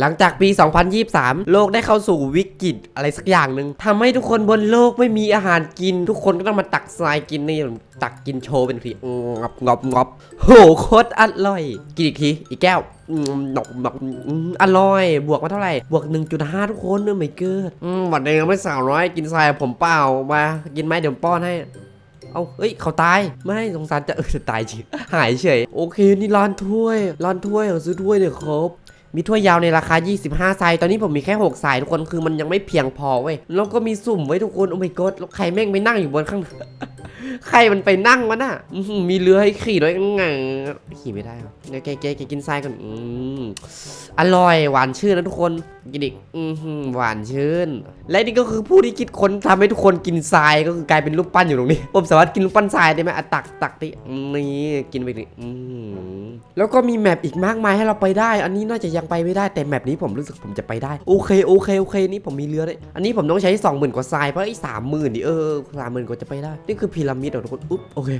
หลังจากปี 2023 โลกได้เข้าสู่วิกฤตอะไรสักอย่างหนึ่งทำให้ทุกคนบนโลกไม่มีอาหารกิน ทุกคนก็ต้องมาตักทรายกินนี่ตักกินโชว์เป็นทีงอบงอบงอบโหโคตรอร่อย กินอีกทีอีกแก้วอืมดอกดอกอร่อย บวกมาเท่าไหร่ บวก 1.5 ทุกคนเนื้อไม่เกิดวันนี้ยังไม่สาวน้อยกินทรายผมเปล่ามากินไหมเดี๋ยวป้อนให้เอาเอ้ย เขาตาย ไม่สงสารจะเออจะตายจริง หายเฉย โอเค นี่ร้านถ้วย ร้านถ้วยเอาซื้อถ้วยเนี่ยครับ มีถ้วยยาวในราคา 25 ไซส์ตอนนี้ผมมีแค่ 6 สายทุกคนคือมันยังไม่เพียงพอเว้ยแล้วก็มีสุ่มไว้ทุกคนโอ้ my god แล้วใครแม่งไปนั่งอยู่บนข้างใครมันไปนั่งวะน่ะมีเรือให้ขี่ด้วยไงขี่ไม่ได้หรอเดี๋ยวแกแกแกกินทรายก่อนอืม อร่อยหวานชื่นนะทุกคนกินอีกอือหือหวานชื่น และนี่ก็คือผู้ที่คิดค้นทำให้ทุกคนกินทรายก็คือกลายเป็นรูปปั้นอยู่ตรงนี้ ผมสามารถกินรูปปั้นทรายได้ไหมอตักตักดินี่กินไปดิอืมแล้วก็มีแมปอีกมากมายให้เราไปได้ อันนี้น่าจะยังไปไม่ได้แต่แมปนี้ผมรู้สึกผมจะไปได้โอเคโอเคโอเคนี่ผมมีเรือเลยอันนี้ผมต้องใช้20,000กว่าทรายเพราะไอ้สามหมื่นดิเออสามหมื่นกว่าจะไปได้นี่คือพีระมิดเหรอทุกคนอุ๊บโอเค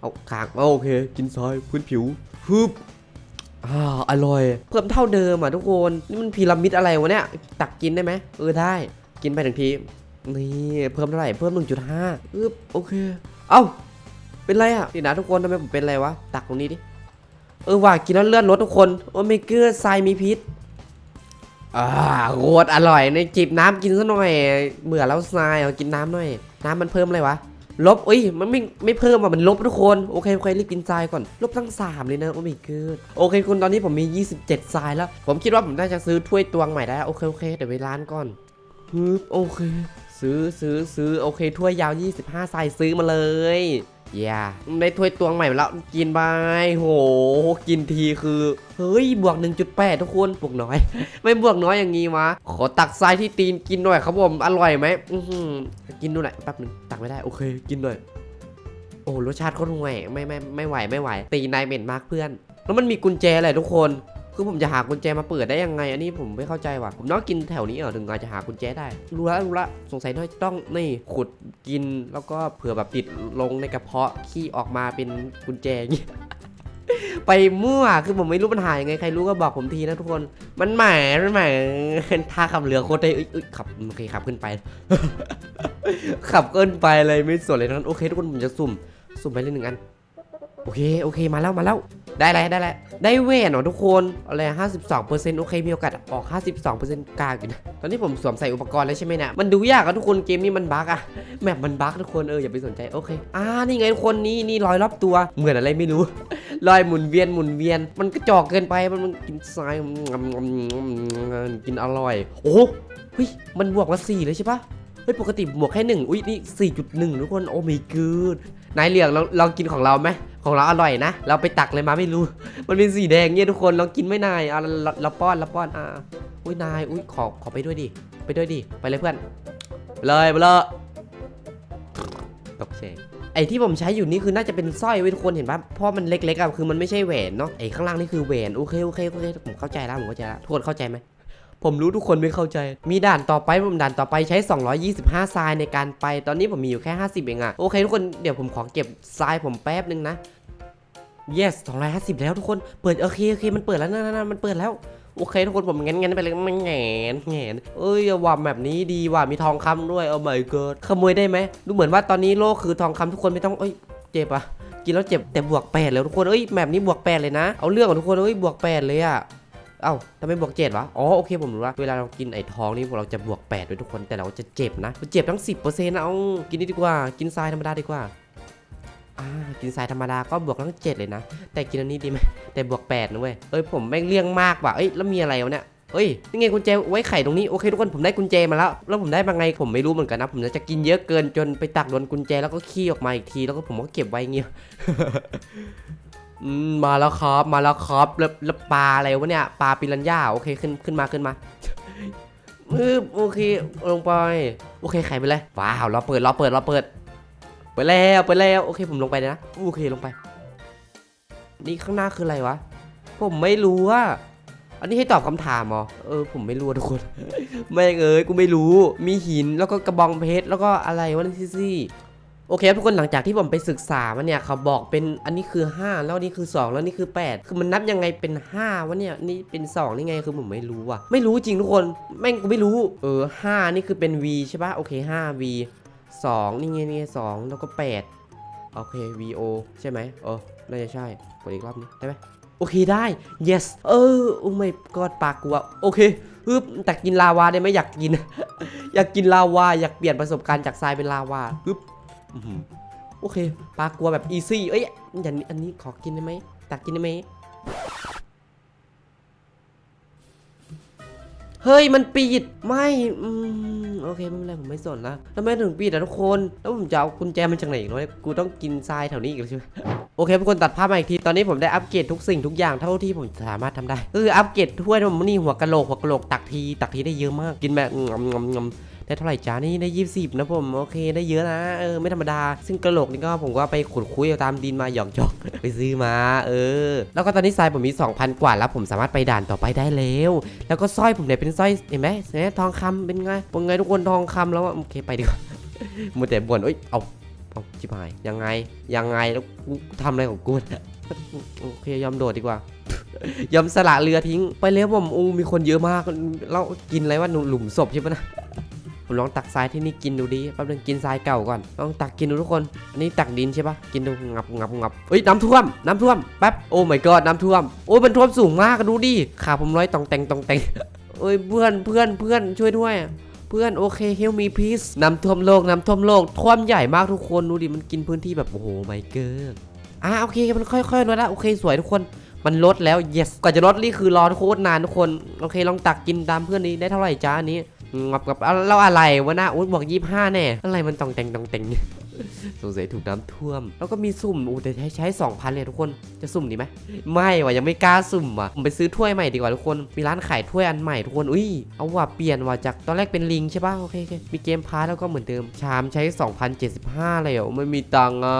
เอาขางเอาโอเค กินทรายพื้นผิวฮึบ อ่าอร่อย เพิ่มเท่าเดิมอะทุกคน นี่มันพีระมิดอะไรวะเนี่ย ตักกินได้ไหมเออได้ กินไปหนึ่งที นี่เพิ่มเท่าไหร่ เพิ่ม 1.5อึบโอเค เอ้า เป็นไรอะนี่นะทุกคนทำไมผมเป็นไรวะ ตักตรงนี้ดิ เออว่ากินแล้วเลือดลดทุกคน โอ้ไม่เกลือทรายมีพิษอ่าโคตรอร่อยในจิบน้ำกินซะหน่อย เบื่อแล้วทรายเอากินน้ำหน่อย น้ำมันเพิ่มอะไรวะ ลบเอ้ยมันไม่ไม่เพิ่มอะมันลบทุกคน โอเคโอเครีบกินทรายก่อน ลบทั้ง 3 เลยนะ โอ้ไม่เกิดโอเคคุณตอนนี้ผมมี 27ทรายแล้ว ผมคิดว่าผมน่าจะซื้อถ้วยตวงใหม่ได้ โอเคโอเคเดี๋ยวไปร้านก่อนฮึบโอเค ซื้อซื้อซื้อโอเคถ้วยยาว 25ทรายซื้อมาเลยอย่าได้ถ้วยตวงใหม่แล้วกินไปโหกินทีคือ เฮ้ย บวก 1.8 ทุกคนบวกน้อย ไม่บวกน้อยอย่างงี้วะ ขอตักทรายที่ตีนกินหน่อยครับผม อร่อยไหมอื้อหือกินดูหน่อยแป๊บนึงตักไม่ได้ โอเค กินหน่อย โอ้รสชาติโคตรห่วยไม่ไม่ไม่ไหวไม่ไหว ตีนายเหม็นมากเพื่อน แล้วมันมีกุญแจอะไรทุกคน คือผมจะหากุญแจมาเปิดได้ยังไง อันนี้ผมไม่เข้าใจว่ะ ผมต้องกินแถวนี้เหรอถึงอาจจะหากุญแจได้ รู้ละรู้ละสงสัยน่าจะต้องนี่ขุดกินแล้วก็เผื่อแบบติดลงในกระเพาะขี้ออกมาเป็นกุญแจอย่างงี้ไปมั่วคือผมไม่รู้ปัญหายังไงใครรู้ก็บอกผมทีนะทุกคน มันแหมมันแหมท่าขับเรือโคตรได้อ้ยเอ้ยขับโอเคขับขึ้นไป ขับเกินไปเลยไม่สนเลยนั้นโอเค ทุกคนผมจะสุ่มสุ่มไปเลยหนึ่งอัน โอเคโอเคมาแล้วมาแล้วได้แล้วได้แล้วได้เวนเหรอทุกคนอะไรห้าสิบสองเปอร์เซ็นต์โอเคมีโอกาสออกห้าสิบสองเปอร์เซ็นต์กลางอยู่นะตอนนี้ผมสวมใส่อุปกรณ์แล้วใช่ไหมเนี่ยมันดูยากอะทุกคนเกมนี้มันบั๊กอะแมปมันบั๊กทุกคนเอออย่าไปสนใจโอเคอ่านี่ไงทุกคนนี้นี่รอยรอบตัวเหมือนอะไรไม่รู้รอยหมุนเวียนหมุนเวียน มันกระจอกเกินไปมันมันกินทรายกินอร่อย โอ้เฮ้ยมันบวกมาสี่เลยใช่ปะเฮ้ยปกติบวกแค่หนึ่งอุ้ยนี่สี่จุดหนึ่งทุกคนโอ้ไม่เกูดนายเหลืองเราลองกินของเราไหม ของเราอร่อยนะ เราไปตักเลยมาไม่รู้ มันเป็นสีแดงเนี่ยทุกคนลองกินไม่นายเราเราป้อนเราป้อนอะอุ้ยนายอุ้ยขอขอไปด้วยดิไปด้วยดิไปเลยเพื่อนเลยไปเลยตกใจไอที่ผมใช้อยู่นี่คือน่าจะเป็นสร้อยไว้ทุกคนเห็นปะเพราะมันเล็กๆอะคือมันไม่ใช่แหวนเนาะไอข้างล่างนี่คือแหวนโอเคโอเคโอเคผมเข้าใจแล้วผมเข้าใจแล้วทุกคนเข้าใจไหมผมรู้ทุกคนไม่เข้าใจ มีด่านต่อไปผมด่านต่อไปใช้ 225ทรายในการไป ตอนนี้ผมมีอยู่แค่ 50 เองอะโอเคทุกคนเดี๋ยวผมขอเก็บทรายผมแป๊บนึงนะ yes 250 แล้วทุกคน เปิดโอเคโอเคมันเปิดแล้วนั่นๆมันเปิดแล้ว โอเค ทุกคนผมงั้นงั้นไปเลยมันแงนแงนเอ้ยว่าแบบนี้ดีว่ะมีทองคำด้วยโอ้ my god ขโมยได้ไหมดูเหมือนว่าตอนนี้โลกคือทองคำทุกคนไม่ต้องเอ้ยเจ็บอะกินแล้วเจ็บแต่บวกแปดแล้วทุกคนเอ้ยแบบนี้บวกแปดเลยนะเอาเรื่องของทุกคนเอ้ยบวกแปดเลยอะเอ้าทำไมบวกเจ็ดวะ อ๋อ โอเค ผมรู้ละเวลาเรากินไอ้ทองนี่เราจะบวก8ด้วยทุกคน แต่เราจะเจ็บนะมันเจ็บทั้ง 10%นะเอากินนี่ดีกว่า กินทรายธรรมดาดีกว่า อ่ากินทรายธรรมดาก็บวกทั้ง7เลยนะ แต่กินอันนี้ดีไหมแต่บวก8นะเว้ยเอ้ยผมแม่งเลี่ยงมากว่ะเอ้ยแล้วมีอะไรวะเนี่ยเอ้ยนี่ไงกุญแจไว้ไข่ตรงนี้โอเคทุกคนผมได้กุญแจมาแล้วแล้วผมได้มาไงผมไม่รู้เหมือนกันนะผมจะกินเยอะเกินจนไปตักโดนกุญแจแล้วก็ขี้ออกมาอีกทีแล้วก็ผมก็เก็บไว้เงี้ยมาแล้วครับมาแล้วครับแล้วแล้วปลาอะไรวะเนี่ยปลาปิรันย่าโอเคขึ้นขึ้นมาขึ้นมามืบโอเคลงไปโอเคไขไปเลยว้าวเราเปิดเราเปิดเราเปิด ไปแล้วไปแล้วโอเคผมลงไปนะโอเคลงไป นี่ข้างหน้าคืออะไรวะ ผมไม่รู้ว่าอันนี้ให้ตอบคำถามเหรอเออผมไม่รู้ทุกคนแม่เอ้ยกูไม่รู้มีหินแล้วก็กระบองเพชรแล้วก็อะไรวะนี่ซี่โอเคทุกคนหลังจากที่ผมไปศึกษามาเนี่ยเขาบอกเป็นอันนี้คือ 5 แล้วนี่คือ 2 แล้วนี่คือ 8 คือมันนับยังไงเป็น5วะเนี่ยนี่เป็น2นี่ไงคือผมไม่รู้ว่ะไม่รู้จริงทุกคนแม่งกูไม่รู้เออ5นี่คือเป็น v ใช่ปะโอเค5 v 2 นี่ไงนี่ไงแล้วก็ 8 โอเค VO ใช่ไหมเออ น่าจะใช่ กดอีกรอบนี้ได้ไหมโอเคได้ yes เออ โอ้ไม่กอดปากกูอะโอเคฮึบแต่กินลาวาได้ไหมอยากกิน อยากกินลาวา อยากเปลี่ยนประสบการณ์จากทรายเป็นลาวาฮึบโอเค ปลากลัวแบบอีซี่ เอ้ยอย่างนี้อันนี้ขอกินได้ไหมตักกินได้ไหม เฮ้ยมันปิดไม่อืมโอเคไม่เป็นไรผมไม่สนละแล้วทำไมถึงปิดอะทุกคนแล้วผมจะเอากุญแจมันจากไหนอีกเนาะกูต้องกินทรายแถวนี้อีกใช่ไหมโอเคทุกคนตัดภาพมาอีกทีตอนนี้ผมได้อัปเกรดทุกสิ่งทุกอย่างเท่าที่ผมสามารถทำได้ก็คืออัปเกรดถ้วยผมนี่หัวกะโหลกหัวกะโหลกตักทีตักทีได้เยอะมากกินแบบงำงำงำ ได้เท่าไหร่จ้านี่ได้ยี่สิบนะผมโอเคได้เยอะนะเออไม่ธรรมดา ซึ่งกระโหลกนี่ก็ผมก็ไปขุดคุยเอาตามดินมาหยอกจอกไปซื้อมา เออ แล้วก็ตอนนี้ทรายผมมี 2,000 กว่าแล้วผมสามารถไปด่านต่อไปได้แล้ว แล้วก็สร้อยผมเนี่ยเป็นสร้อยเห็นไหมเห็นไหมทองคำเป็นไงเป็นไงทุกคนทองคำแล้วโอเคไปดีกว่ามัวแต่บ่นเอ้ยเอาเอาชิบหายยังไงยังไงแล้วกูทำอะไรของกูเนี่ยโอเคยอมโดดดีกว่ายอมสละเรือทิ้งไปแล้วผมอูมีคนเยอะมากเรากินอะไรว่าหลุมศพใช่ปะนะ ผมลองตักทรายที่นี่กินดูดิแป๊บนึงกินทรายเก่าก่อนลองตักกินดูทุกคน อันนี้ตักดินใช่ปะกินดูงับงับงับเฮ้ยน้ำท่วมน้ำท่วมแป๊บโอ้ my god น้ำท่วมโอ้ยมันท่วมสูงมากดูดิขาผมร้อยตองแตงตองแตงเอ้ยเพื่อนเพื่อนเพื่อนช่วยด้วยเพื่อนโอเคเฮลมีพีซน้ำท่วมโลกน้ำท่วมโลกท่วมใหญ่มากทุกคนดูดิมันกินพื้นที่แบบโอ้โหไม่เกินอะโอเคมันค่อยๆลดละโอเคสวยทุกคนมันลดแล้ว yes ก่อนจะลดนี่คือรอโคตรนานทุกคน โอเคลองตักกินตามเพื่อนนี้ได้เท่าไหร่จ้าอันนี้ งับกับเราแล้วอะไรวะนะอุ้ยบอกยี่ห้าแน่ อะไรมันตองแต่งตองแต่ง สงสัยถูกน้ำท่วม แล้วก็มีสุ่มอู้แต่ใช้ใช้สองพันเลยทุกคนจะสุ่มดีไหมไม่ว่ะยังไม่กล้าสุ่มว่ะผมไปซื้อถ้วยใหม่ดีกว่าทุกคนมีร้านขายถ้วยอันใหม่ทุกคนอุ้ยเอาว่ะเปลี่ยนว่ะจากตอนแรกเป็นลิงใช่ป่ะโอเคโอเคมีเกมพาร์ทแล้วก็เหมือนเดิมชามใช้ 2,075 เลยเหรอไม่มีตังค์อะ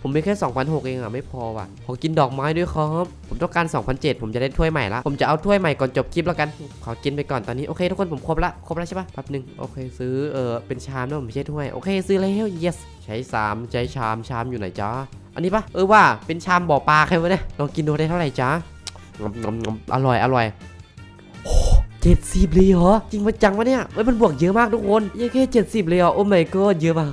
ผมมีแค่ 2,006 เองอะไม่พอว่ะขอกินดอกไม้ด้วยครับผมต้องการ 2,007 ผมจะได้ถ้วยใหม่ละผมจะเอาถ้วยใหม่ก่อนจบคลิปแล้วกันขอกินไปก่อนตอนนี้โอเคทุกคนผมครบละครบแล้วใช่ป่ะแป๊บนึงโอเคซื้อเออเป็นชามด้วผมไม่ใช่ถ้วยโอเคซื้อแล้ว yes ช้สามใช้ชามชามอยู่ไหนจ๊ะอันนี้ปะเออว่าเป็นชามบ่อปลาใครวะเนี่ยลองกินดูได้เท่าไหร่จ๊ะงำงำงำอร่อยอร่อยเจ็ดสิบเลยเหรอจริงมันจังวะเนี่ยเฮ้ยมันบวกเยอะมากทุกคนยังแค่เจ็ดสิบเลยเหรอโอ้ my god เยอะมาก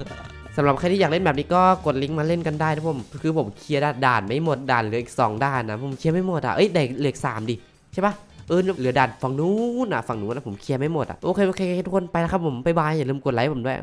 สำหรับใครที่อยากเล่นแบบนี้ก็กดลิงก์มาเล่นกันได้นะผมคือผมเคลียร์ด่านไม่หมดด่านเหลืออีกสองด่านนะผมเคลียร์ไม่หมดอะเอ้ยได้เหลือสามดิใช่ปะเออเหลือด่านฝั่งนู้นอะฝั่งนู้นนะผมเคลียร์ไม่หมดอะโอเคโอเคทุกคนไปแล้วครับผมบ๊ายบายอย่าลืมกดไลค์ผมด้วย